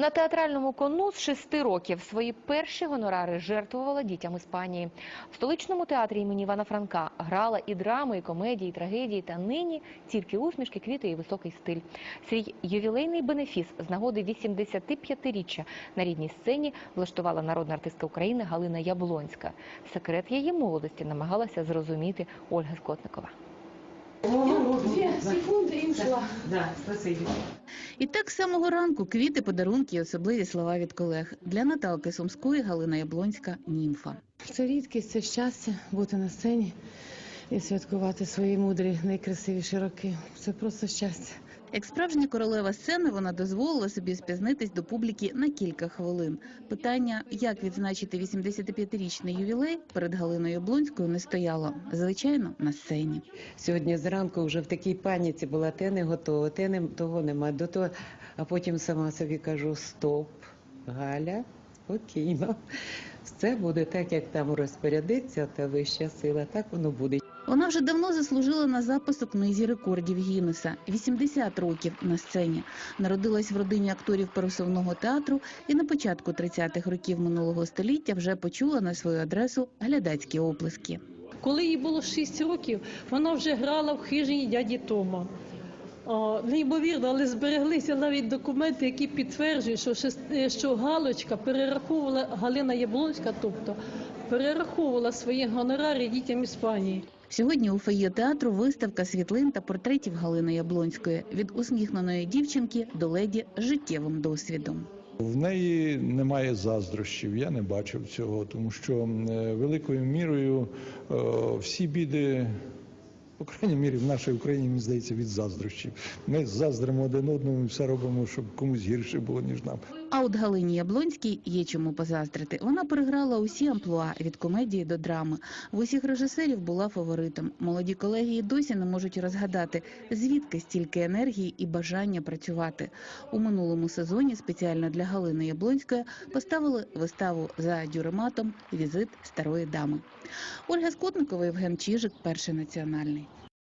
На театральному кону з шести років свої перші гонорари жертвувала дітям Іспанії. В столичному театрі імені Івана Франка грала і драми, і комедії, і трагедії. Та нині тільки усмішки, квіти і високий стиль. Свій ювілейний бенефіс з нагоди 85-річчя на рідній сцені влаштувала народна артистка України Галина Яблонська. Секрет її молодості намагалася зрозуміти Ольга Скотникова. Две секунды и ушла. Да, спасибо. І так з самого ранку квіти, подарунки і особливі слова від колег. Для Наталки Сумської Галина Яблонська німфа. Це рідкість, це щастя бути на сцені і святкувати свої мудрі, найкрасивіші роки. Це просто щастя. Як справжня королева сцени, вона дозволила собі спізнитись до публіки на кілька хвилин. Питання, як відзначити 85-річний ювілей, перед Галиною Яблонською не стояло. Звичайно, на сцені. Сьогодні зранку вже в такій паніці була, те не готово, те не, того нема, до того. А потім сама собі кажу: стоп, Галя, спокійно. Все буде так, як там розпорядиться, та вища сила, так воно буде. Вона вже давно заслужила на запис у книзі рекордів Гіннеса. 80 років на сцені. Народилась в родині акторів пересувного театру і на початку 30-х років минулого століття вже почула на свою адресу глядацькі оплески. Коли їй було 6 років, вона вже грала в хижині дяді Тома. Неймовірно, але збереглися навіть документи, які підтверджують, що, шест- е, що Галочка перераховувала Галина Яблонська, тобто перераховувала свої гонорари дітям Іспанії. Сьогодні у фоє театру виставка світлин та портретів Галини Яблонської від усміхненої дівчинки до леді з життєвим досвідом. В неї немає заздрощів, я не бачив цього, тому що е, великою мірою е, всі біди, по крайній мірі, в нашій Україні, мені здається, від заздрощів. Ми заздримо один одному і все робимо, щоб комусь гірше було, ніж нам. А от Галині Яблонській є чому позаздрити. Вона переграла усі амплуа від комедії до драми. В усіх режисерів була фаворитом. Молоді колеги і досі не можуть розгадати, звідки стільки енергії і бажання працювати. У минулому сезоні спеціально для Галини Яблонської поставили виставу за дюрематом Візит старої дами. Ольга Скотникова, Євген Чижик, перший національний.